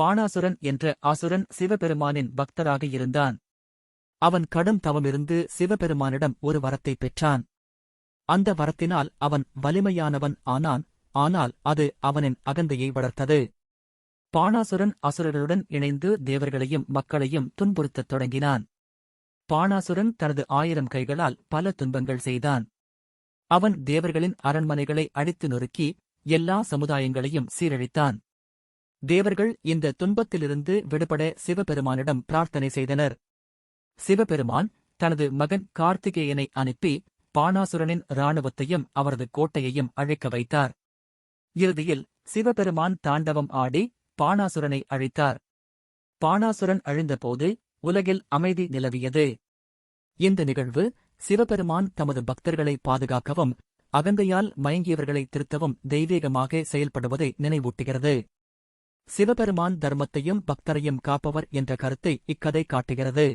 பாணாசுரன் என்ற அசுரன் சிவபெருமானின் பக்தராக இருந்தான். அவன் கடும் தவமிருந்து சிவபெருமானிடம் ஒரு வரத்தை பெற்றான். அந்த வரத்தினால் அவன் வலிமையானவன் ஆனான் ஆனால் அது அவனின் அகந்தையை வளர்த்தது. பாணாசுரன் அசுரர்களுடன் இணைந்து தேவர்களையும் மக்களையும் துன்புறுத்தத் தொடங்கினான். பாணாசுரன் தனது ஆயிரம் கைகளால் பல துன்பங்கள் செய்தான். அவன் தேவர்களின் அரண்மனைகளை அடித்து நொறுக்கி எல்லா சமுதாயங்களையும் சீரழித்தான். தேவர்கள் இந்த துன்பத்திலிருந்து விடுபட சிவபெருமானிடம் பிரார்த்தனை செய்தனர். சிவபெருமான் தனது மகன் கார்த்திகேயனை அனுப்பி பாணாசுரனின் இராணுவத்தையும் அவரது கோட்டையையும் அழைக்க வைத்தார். இறுதியில் சிவபெருமான் தாண்டவம் ஆடி பாணாசுரனை அழித்தார். பாணாசுரன் அழிந்தபோது உலகில் அமைதி நிலவியது. இந்த நிகழ்வு சிவபெருமான் தமது பக்தர்களை பாதுகாக்கவும் அகந்தையால் மயங்கியவர்களை திருத்தவும் தெய்வீகமாக செயல்படுவதை நினைவூட்டுகிறது. சிவபெருமான் தர்மத்தையும் பக்தரையும் காப்பவர் என்ற கருத்தை இக்கதை காட்டுகிறது.